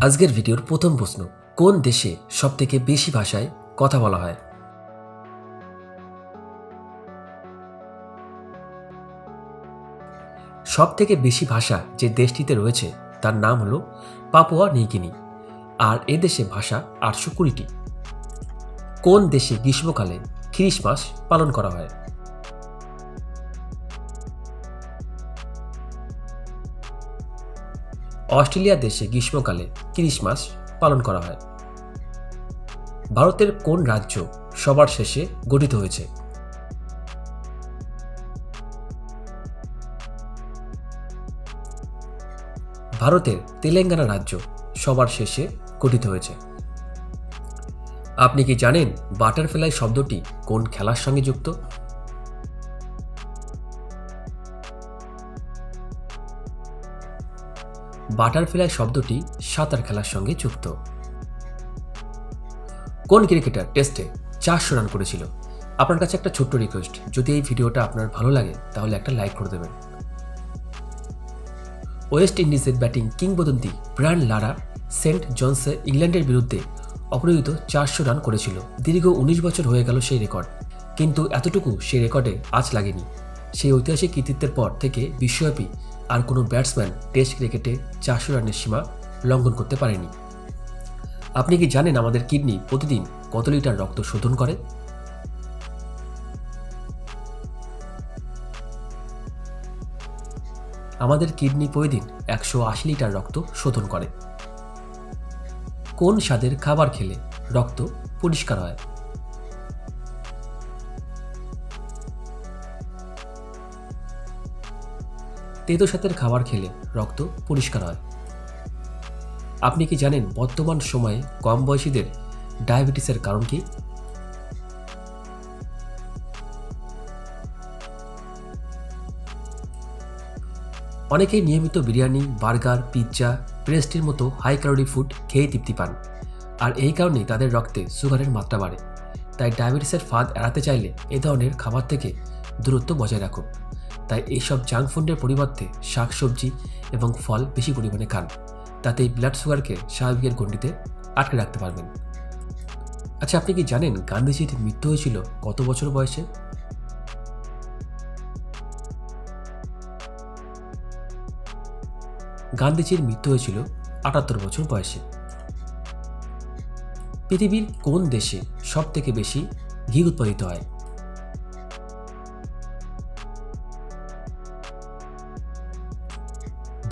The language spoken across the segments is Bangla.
আজকের ভিডিওর প্রথম প্রশ্ন, কোন দেশে সবথেকে বেশি ভাষায় কথা বলা হয়? সব থেকে বেশি ভাষা যে দেশটিতে রয়েছে, তার নাম হলো পাপুয়া নিউগিনি, আর এ দেশে ভাষা আটশো কুড়িটি। কোন দেশে গ্রীষ্মকালে খ্রিসমাস পালন করা হয়? অস্ট্রেলিয়া দেশে গ্রীষ্মকালে ক্রিসমাস পালন করা হয়। ভারতের কোন রাজ্য সবার শেষে গঠিত হয়েছে? ভারতের তেলেঙ্গানা রাজ্য সবার শেষে গঠিত হয়েছে। আপনি কি জানেন বাটারফ্লাই শব্দটি কোন খেলার সঙ্গে যুক্ত? বাটারফ্লাই শব্দটি সাঁতার খেলার সঙ্গে যুক্ত। কোন ক্রিকেটার টেস্টে চারশো রান করেছিল? আপনার কাছে একটা ছোট্ট রিকোয়েস্ট যদি এই ভিডিওটা আপনার ভালো লাগে, তাহলে একটা লাইক করে দেবেন। ওয়েস্ট ইন্ডিজের ব্যাটিং কিংবদন্তি ব্রায়ান লারা সেন্ট জনসে ইংল্যান্ডের বিরুদ্ধে অপরাজিত চারশো রান করেছিল। দীর্ঘ উনিশ বছর হয়ে গেল সেই রেকর্ড কিন্তু এতটুকু সেই রেকর্ডে আজ লাগেনি। সেই ঐতিহাসিক কৃতিত্বের পর থেকে বিশ্বব্যাপী আর কোনো ব্যাটসম্যান টেস্ট ক্রিকেটে চারশো রানের সীমা লঙ্ঘন করতে পারেনি। আপনি কি জানেন আমাদের কিডনি প্রতিদিন কত লিটার রক্ত শোধন করে? আমাদের কিডনি প্রতিদিন একশো আশি লিটার রক্ত শোধন করে। কোন স্বাদের খাবার খেলে রক্ত পরিষ্কার হয়? তেতো স্বাদের খাবার খেলে রক্ত পরিষ্কার হয়। আপনি কি জানেন বর্তমান সময়ে কম বয়সীদের ডায়াবেটিসের কারণ কি? অনেকেই নিয়মিত বিরিয়ানি, বার্গার, পিৎজা, পেস্ট্রির মতো হাই ক্যালোরি ফুড খেয়ে তৃপ্তি পান। আর এই কারণেই তাদের রক্তে সুগারের মাত্রা বাড়ে। তাই ডায়াবেটিসের ফাঁদ এড়াতে চাইলে এ ধরনের খাবার থেকে দূরত্ব বজায় রাখুন। তাই এইসব জাঙ্ক ফুডের পরিবর্তে শাকসবজি এবং ফল বেশি পরিমাণে খান। তাতে ব্লাড সুগারকে স্বাভাবিকের গণ্ডিতে আটকে রাখতে পারবেন। আচ্ছা আপনি কি জানেন গান্ধীজির মৃত্যু হয়েছিল কত বছর বয়সে? গান্ধীজির মৃত্যু হয়েছিল আটাত্তর বছর বয়সে। পৃথিবীর কোন দেশে সব থেকে বেশি ঘি উৎপাদিত হয়?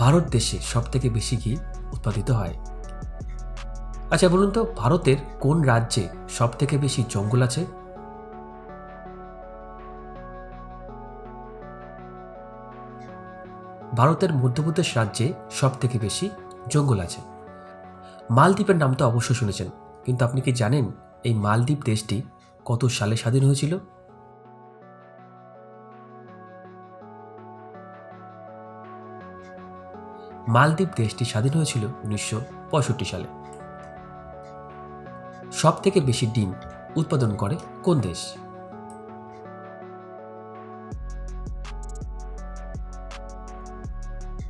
ভারত দেশে সব থেকে বেশি ঘি উৎপাদিত হয়। আচ্ছা বলুন তো, ভারতের কোন রাজ্যে সব থেকে বেশি জঙ্গল আছে? ভারতের মধ্যপ্রদেশ রাজ্যে সব থেকে বেশি জঙ্গল আছে। মালদ্বীপের নাম তো অবশ্যই শুনেছেন, কিন্তু আপনি কি জানেন এই মালদ্বীপ দেশটি কত সালে স্বাধীন হয়েছিল? মালদ্বীপ দেশটি স্বাধীন হয়েছিল উনিশশো পঁয়ষট্টি সালে। সব থেকে বেশি ডিম উৎপাদন করে কোন দেশ?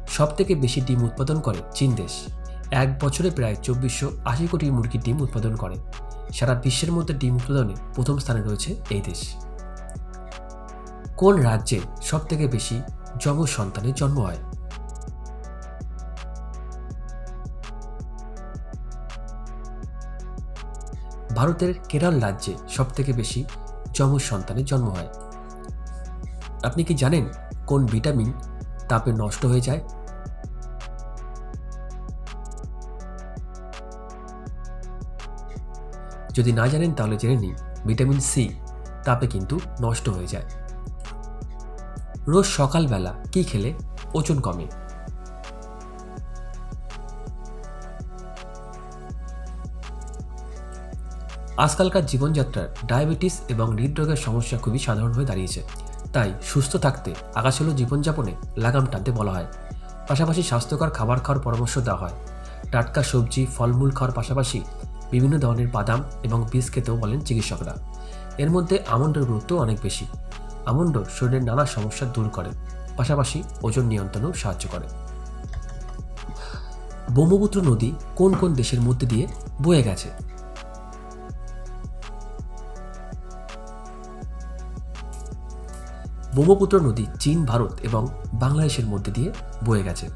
সব থেকে বেশি ডিম উৎপাদন করে চীন দেশ। এক বছরে প্রায় চব্বিশশো আশি কোটি মুরগির ডিম উৎপাদন করে। সারা বিশ্বের মধ্যে ডিম উৎপাদনে প্রথম স্থানে রয়েছে এই দেশ। কোন রাজ্যে সব থেকে বেশি যম সন্তানের জন্ম হয়? ভারতের কেরল রাজ্যে সব থেকে বেশি যমজ সন্তানের জন্ম হয়। আপনি কি জানেন কোন ভিটামিন তাপে নষ্ট হয়ে যায়? যদি না জানেন তাহলে জেনে নিন, ভিটামিন সি তাপে কিন্তু নষ্ট হয়ে যায়। রোজ সকালবেলা কি খেলে? ওজন কমে। আজকালকার জীবনযাত্রার ডায়াবেটিস এবং হৃদরোগের সমস্যা খুবই সাধারণ হয়ে দাঁড়িয়েছে। তাই সুস্থ থাকতে আগাছালো জীবনযাপনে লাগাম টানতে বলা হয়। পাশাপাশি স্বাস্থ্যকর খাবার খাওয়ার পরামর্শ দেওয়া হয়। টাটকা সবজি, ফলমূল খাওয়ার পাশাপাশি বিভিন্ন ধরনের বাদাম এবং বীজ খেতেও বলেন চিকিৎসকরা। এর মধ্যে আমন্ডের গুরুত্ব অনেক বেশি। আমন্ড শরীরের নানা সমস্যা দূর করে। পাশাপাশি ওজন নিয়ন্ত্রণেও সাহায্য করে। ব্রহ্মপুত্র নদী কোন কোন দেশের মধ্যে দিয়ে বয়ে গেছে? ব্রহ্মপুত্র নদী, চীন, ভারত এবং বাংলাদেশের মধ্যে দিয়ে বয়ে গেছে।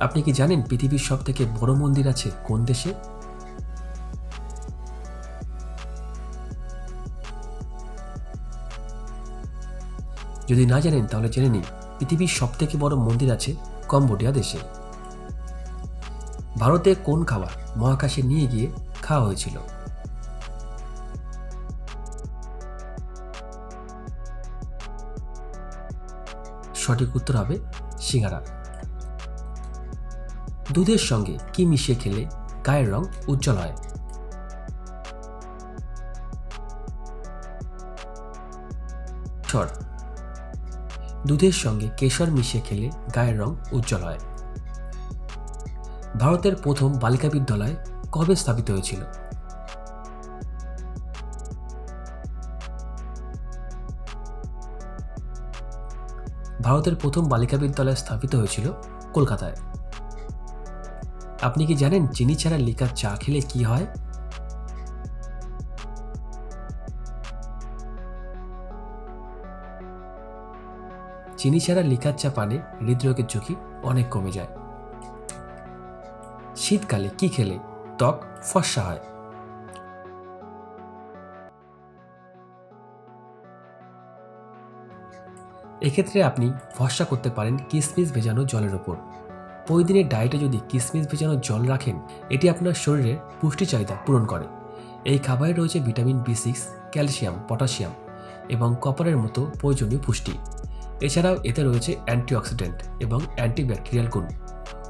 আপনি কি জানেন পৃথিবীর সব থেকে বড় মন্দির আছে কোন দেশে? যদি না জানেন, তাহলে জেনে নিন পৃথিবীর সব থেকে বড় মন্দির আছে কম্বোডিয়া দেশে। ভারতে কোন খাবার মহাকাশে নিয়ে গিয়ে খাওয়া হয়েছিল? সঠিক উত্তর হবে সিঙ্গারা। দুধের সঙ্গে কি মিশিয়ে খেলে গায়ের রং উজ্জ্বল হয়? দুধের সঙ্গে কেশর মিশিয়ে খেলে গায়ের রং উজ্জ্বল হয়। ভারতের প্রথম বালিকা বিদ্যালয় কবে স্থাপিত হয়েছিল? ভারতের প্রথম বালিকা বিদ্যালয় স্থাপিত হয়েছিল কলকাতায়। আপনি কি জানেন চিনি ছাড়া লিকার চা খেলে কি হয়? চিনি ছাড়া লিকার চা পানে হৃদরোগের ঝুঁকি অনেক কমে যায়। শীতকালে কি খেলে? ত্বক ফর্সা হয়। এক্ষেত্রে আপনি ভরসা করতে পারেন কিসমিস ভেজানো জলের ওপর প্রতিদিনের ডায়েটে যদি কিসমিস ভেজানো জল রাখেন, এটি আপনার শরীরের পুষ্টি চাহিদা পূরণ করে। এই খাবারে রয়েছে vitamin B six calcium, potassium এবং কপারের মতো প্রয়োজনীয় পুষ্টি। এছাড়াও এতে রয়েছে অ্যান্টিঅক্সিডেন্ট এবং অ্যান্টিব্যাকটেরিয়াল গুণ।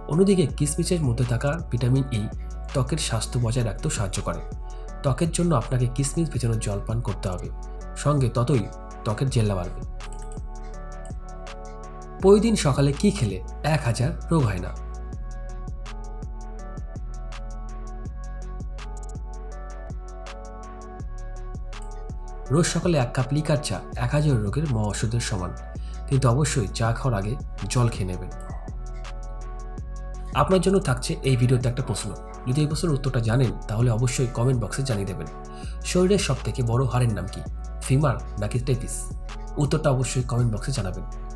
অন্যদিকে কিসমিসের মধ্যে থাকা ভিটামিন ই ত্বকের স্বাস্থ্য বজায় রাখতেও সাহায্য করে। ত্বকের জন্য আপনাকে কিসমিস ভেজানো জল পান করতে হবে। সঙ্গে ততই ত্বকের জেল্লা বাড়বে। প্রতিদিন সকালে কি খেলে? এক হাজার রোগ হয় না। রোজ সকালে এক কাপ লিকার চা, এক হাজার রোগের মহা ওষুধের সমান। কিন্তু অবশ্যই চা খাওয়ার আগে জল খেয়ে নেবেন। আপনার জন্য থাকছে এই ভিডিওতে একটা প্রশ্ন। যদি এই প্রশ্নের উত্তরটা জানেন, তাহলে অবশ্যই কমেন্ট বক্সে জানিয়ে দেবেন। শরীরের সব থেকে বড় হাড়ের নাম কি? ফিমার নাকি টেপিস উত্তরটা অবশ্যই কমেন্ট বক্সে জানাবেন।